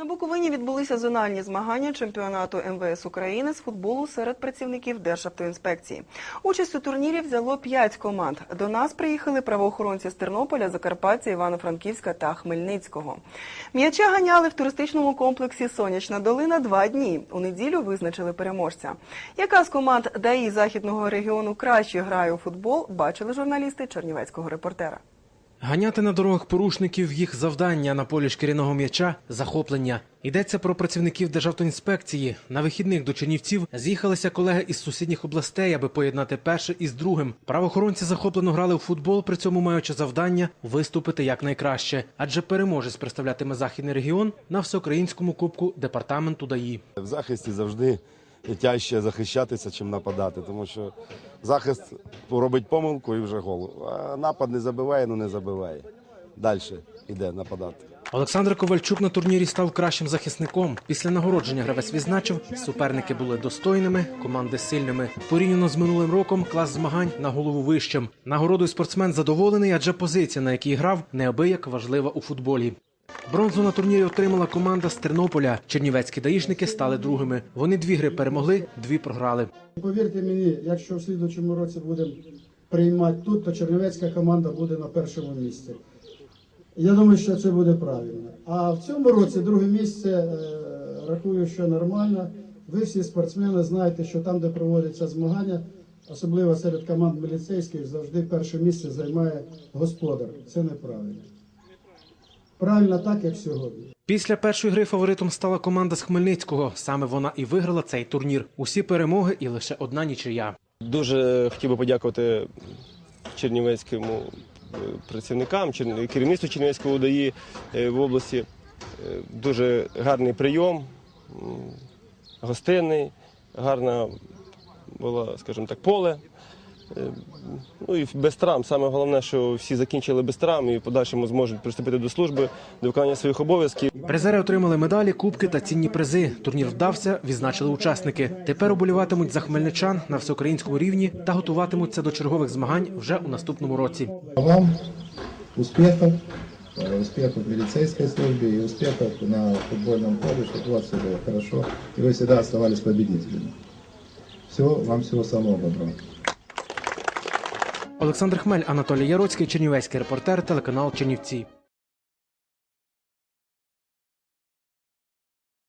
На Буковині відбулися зональні змагання чемпіонату МВС України з футболу серед працівників Державтоінспекції. Участь у турнірі взяло п'ять команд. До нас приїхали правоохоронці з Тернополя, Закарпаття, Івано-Франківська та Хмельницького. М'яча ганяли в туристичному комплексі Сонячна долина два дні. У неділю визначили переможця. Яка з команд ДАІ західного регіону краще грає у футбол, бачили журналісти Чернівецького репортера. Ганяти на дорогах порушників їх завдання на полі шкіряного м'яча захоплення. Йдеться про працівників Державтоінспекції. На вихідних до Чернівців з'їхалися колеги із сусідніх областей, аби поєднати перше із другим. Правоохоронці захоплено грали у футбол, при цьому маючи завдання виступити якнайкраще, адже переможець представлятиме західний регіон на всеукраїнському кубку департаменту ДАІ. В захисті завжди тяжче захищатися, чим нападати, тому що захист робить помилку і вже гол. А напад не забиває, ну не забиває. Далі йде нападати. Олександр Ковальчук на турнірі став кращим захисником. Після нагородження гравець відзначив, суперники були достойними, команди сильними. Порівняно з минулим роком клас змагань на голову вищим. Нагородою спортсмен задоволений, адже позиція, на якій грав, неабияк важлива у футболі. Бронзу на турнірі отримала команда з Тернополя. Чернівецькі даїшники стали другими. Вони дві гри перемогли, дві програли. Повірте мені, якщо в слідучому році будемо приймати тут, то чернівецька команда буде на першому місці. Я думаю, що це буде правильно. А в цьому році друге місце е, рахую, що нормально. Ви всі спортсмени знаєте, що там, де проводяться змагання, особливо серед команд міліцейських, завжди перше місце займає господар. Це неправильно. Правильно так, як сьогодні. Після першої гри фаворитом стала команда з Хмельницького. Саме вона і виграла цей турнір. Усі перемоги і лише одна нічия. Дуже хотів би подякувати чернівецькому е, працівникам, керівництву Чернівецького УДАІ е, в області. Е, Дуже гарний прийом, гостинний, гарна була, скажімо так, поле. Е, Ну і без травм. Саме головне, що всі закінчили без травм і в подальшому зможуть приступити до служби, до виконання своїх обов'язків. Призери отримали медалі, кубки та цінні призи. Турнір вдався, відзначили учасники. Тепер уболіватимуть за хмельничан на всеукраїнському рівні та готуватимуться до чергових змагань вже у наступному році. Вам успехов, э, успехов в милицейской службе и успехов на футбольном поле, чтобы у вас все было хорошо, и вы всегда оставались победителями. Всего, вам всего самого доброго. Олександр Хмель, Анатолій Яроцький, Чернівецький репортер, телеканал Чернівці.